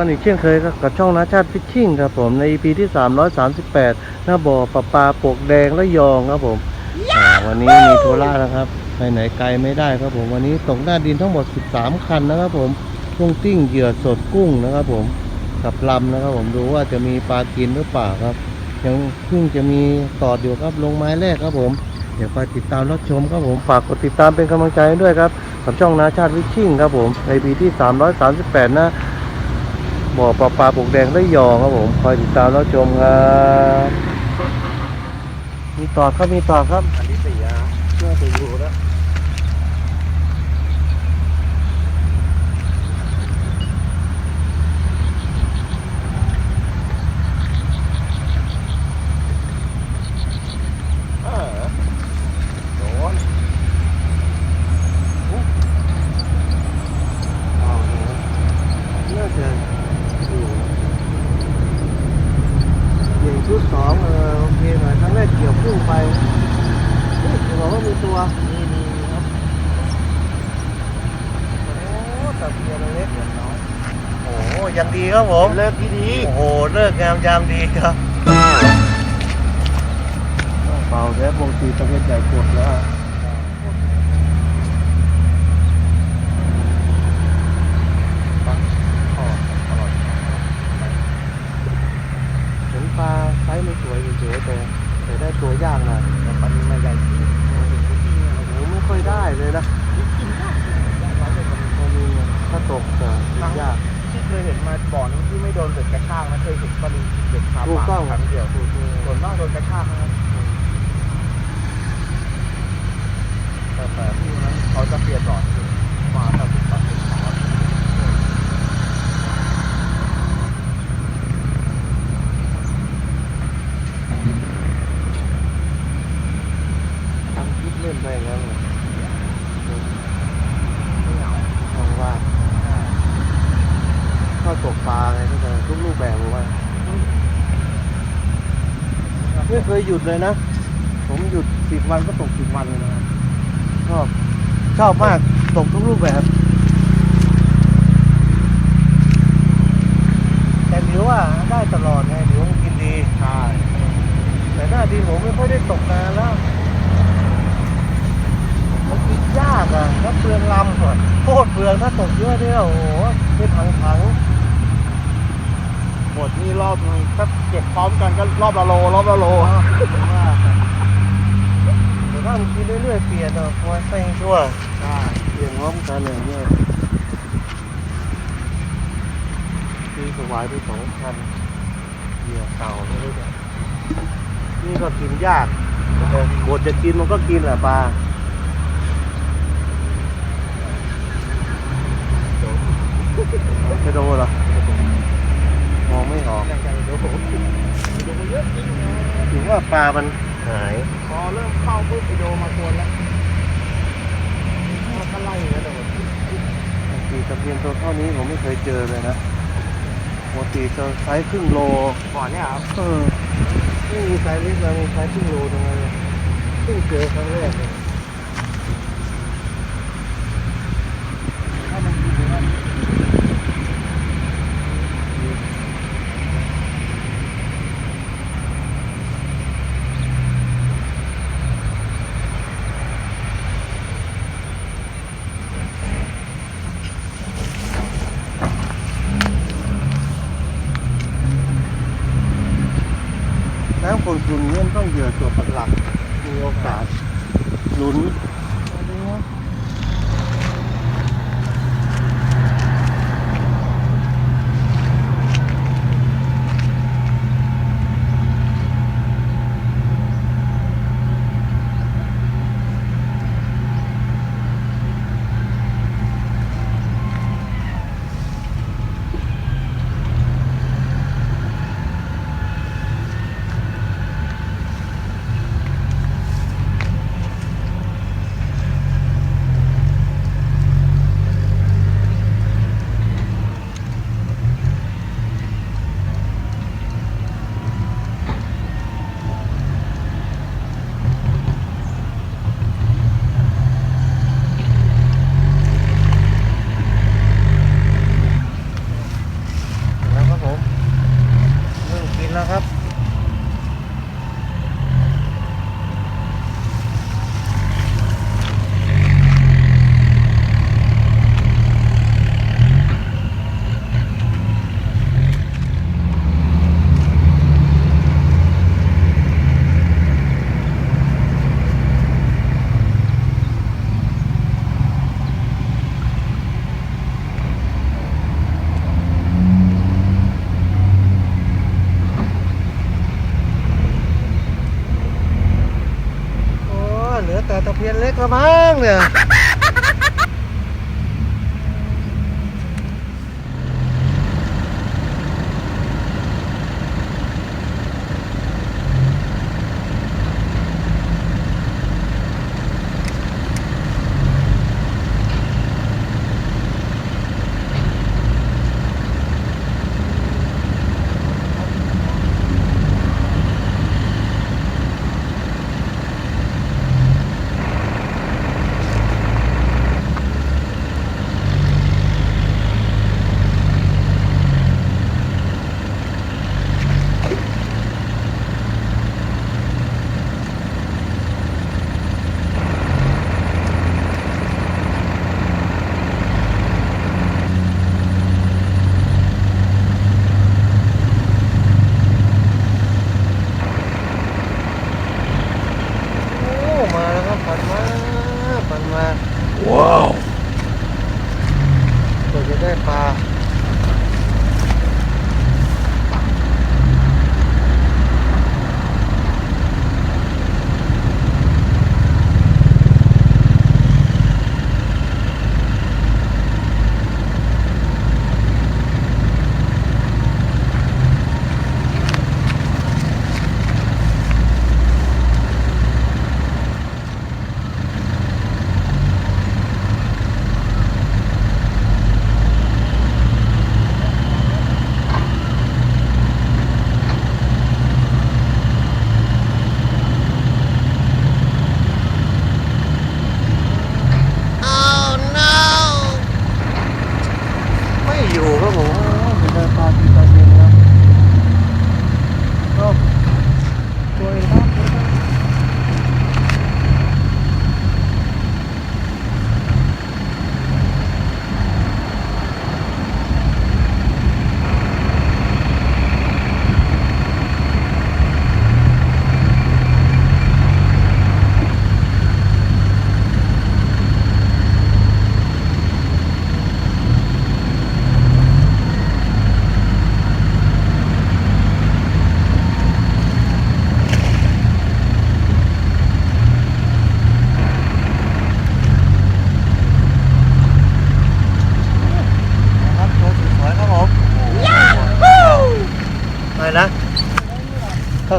กันอีกเช่นเคยกับช่องนาชาติฟิชชิ่งครับผมใน EP ที่ 338 หน้าบ่อปลาปลาปกแดงและยองครับผมวันนี้มีโทล่านะครับ ไปไหนไกลไม่ได้ครับผมวันนี้ตกหน้าดินทั้งหมด 13 คันนะครับผมกุ้งติ้งเหยื่อสดกุ้งนะครับผมกับลำนะครับผมดูว่าจะมีปลากินหรือเปล่าครับ ยังเพิ่งจะมีตอดอยู่ครับลงไม้แรกครับผม เดี๋ยวไปติดตามรับชมครับผมฝากกดติดตามเป็นกำลังใจด้วยครับกับช่องนาชาติวิชชิ่งครับผมในปีที่ 338 นะ บ่อปลาปลาปลูกแดงได้ยองครับผมคอยติดตามแล้วชมครับ มีต่อครับมีต่อครับ อันที่สี่อะเชื่อไปอยู่แล้ว เออโดนเอาเนี่ย น่าจะอยู่หนึ่ง ชุดสองเออโอเคหน่อยครั้งแรกเกี่ยวพุ่งไปเฮ้ยจะบอกว่ามีตัวนี่นี่ครับโอ้ตะเพียนเล็กเหมือนน้อยโอ้โหยังดีครับผมเลิกที่ดีโอ้โหเลิกงามยามดีครับเปล่าแล้วปกติตะเพียนใหญ่กดแล้วเห็นปลาไซส์ไม่สวยเฉยๆแต่แต่ได้ตัวยากหน่อย แต่ปลานิลมาใหญ่จริงโอ้โหที่เนี่ย โอ้โหไม่ค่อยได้เลยนะตอนนี้ถ้าตกจะยาก ที่เคยเห็น มาบ่อนึงที่ไม่โดนเด็กกระชากนะเคยเห็นปลานิลเด็กขาถูกปาต้องกครั้งเดียวส่วนมากโดนกระชากนะครับแต่แต่ที่นั้นเขาจะเปลี่ยนหลอดมาถ้าติดปลาติดขา ทำคลิปเล่นไปอย่างนั้นเลย ไม่เหงา ทองว่าเข้าตกปลาไงก็จะทุกรูปแบบเลยว่า ไม่เคยหยุดเลยนะ ผมหยุดสิบวันก็ตกสิบวันเลยนะครับชอบชอบมากตกทุกรูปแบบแต่ถือว่าได้ตลอดไงถือว่ามันกินดีใช่แต่หน้าดีผมไม่ค่อยได้ตกนานแล้วมันกินยากอะแล้วเปลืองลำอะโคตรเปลืองถ้าตกเยอะเนี่ยโอ้โหเป็นถังถัง หมดนี่รอบนึงถ้าเก็บพร้อมกันก็รอบละโลรอบละโลๆว่าแต่ถ้ามันกินเรื่อยๆเปลี่ยนอะคอยเซ็งชั่วใช่เปลี่ยนพร้อมกันอย่างเงี้ยตีสวายไปสองพันเหยื่อเก่าไม่รู้เนี่ยนี่ก็กินยากแต่บทจะกินมันก็กินแหละปลาจะโดนเหรอมองไม่ออก ใหญ่ๆเดี๋ยวผมไปดูเยอะจริงถึงว่าปลามันหาย พอเริ่มเข้าปุ๊บไปโดมาตัวแล้วแล้วก็ไล่แล้วเดี๋ยวบางทีตะเพียนตัวเท่านี้ผมไม่เคยเจอเลยนะปกติจะไซส์ครึ่งโลก่อนเนี่ยครับเออไม่มีไซส์เล็กเลยมีไซส์ครึ่งโลตรงนั้นเลยเพิ่งเจอครั้งแรกเลย ถ้ามันกินอย่างนั้น น้ำคนคุนเนี่ยมันต้องเหยื่อตัวหลักมีโอกาสลุ้น กระมังเนี่ย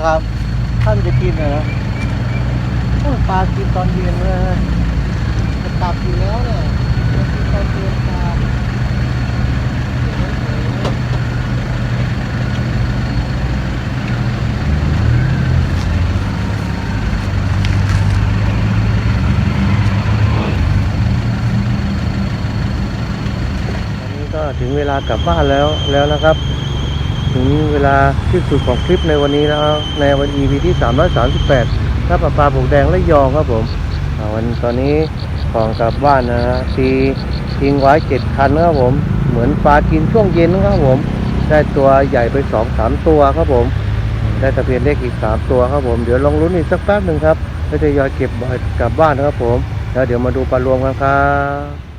ครับ ท่านจะกินเหรอโอ้ยปลากินตอนเย็นเลยจะกลับอยู่แล้วเนี่ยกินตอนเย็นปลาวันนี้ก็ถึงเวลากลับบ้านแล้วแล้วนะครับ ถึงเวลาที่สุดของคลิปในวันนี้แล้วในวัน EP ที่ 338ถ้าปลาปลาผกแดงและยองครับผมวันตอนนี้ของกลับบ้านนะฮะทีทิ้งไว้เจ็ดคันครับผม เหมือนปลากินช่วงเย็นครับผม ได้ตัวใหญ่ไปสองสามตัวครับผม ได้ตะเพียนเล็กอีกสามตัวครับผม เดี๋ยวลองลุ้นอีกสักแป๊บหนึ่งครับแล้วจะยอยเก็บกลับบ้านนะครับผม แล้วเดี๋ยวมาดูปลารวมกันครับ